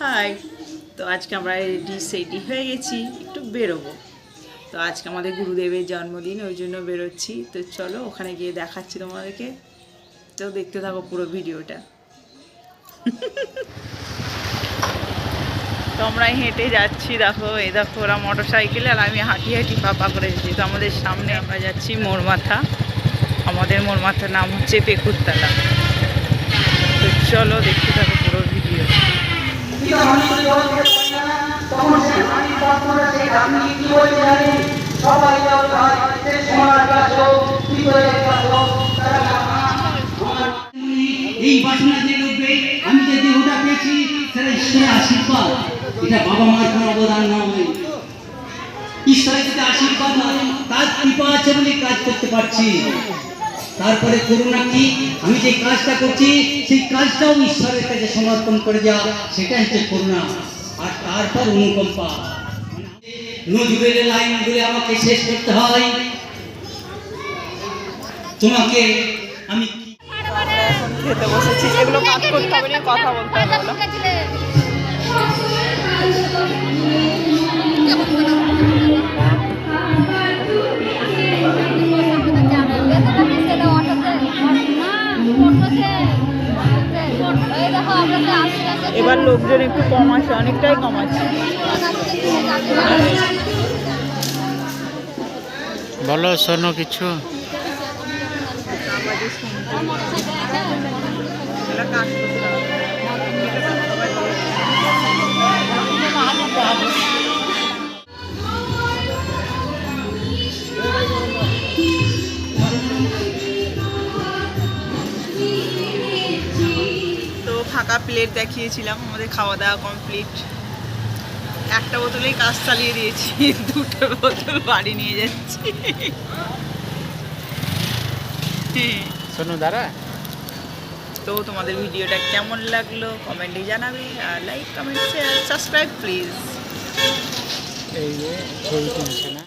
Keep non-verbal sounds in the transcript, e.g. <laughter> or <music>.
High তো আজকে আমরা রেডি সেডি হয়ে গেছি, একটু বেরোবো। তো আজকে আমাদের গুরুদেবের জন্মদিন, ওই জন্য বেরোচ্ছি। তো চলো, ওখানে গিয়ে দেখাচ্ছি তোমাদেরকে। তো দেখতে থাকো পুরো ভিডিওটা। তো আমরা হেঁটে যাচ্ছি, দেখো, এই দেখো ওরা মোটর সাইকেলে আর আমি হাঁটি হাঁটি পাপা করে যাচ্ছি তো আমাদের সামনে আমরা যাচ্ছি মোরমাথা। আমাদের মোরমাথার নাম হচ্ছে পেকুরতলা। তো চলো, দেখতে থাকো। এই বাসনা যে উঠবে আমি যে দেহটা পেয়েছি, সেটা ঈশ্বরের আশীর্বাদ। এটা বাবা মার কোনো অবদান নয় ঈশ্বরের যদি আশীর্বাদ নয় তার কৃপা আছে বলে কাজ করতে পারছি। তারপরে করুণা কি? আমি যে কাজটা করছি, সেই কাজটাও ঈশ্বরের কাছে সমর্পণ করে দেওয়া সেটা হচ্ছে করুণা। আর তারপর অনুকম্পা। নজরুলের লাইনগুলো আমাকে শেষ করতে হয়। তোমাকে আমি কথা বলতে এবার লোকজন একটু কম আছে অনেকটাই কম আছে। বলো শোনো কিছু। তো প্লেট দেখিয়েছিলাম আমাদের খাওয়া দাওয়া কমপ্লিট একটা বোতলেই কাজ চালিয়ে দিয়েছি <laughs> দুটো বোতল বাড়ি নিয়ে যাচ্ছি। শোনো দাঁড়া। তো তোমাদের ভিডিওটা কেমন লাগল কমেন্টে জানাবে আর like comment share subscribe please এই যে ছবি তুলছে না।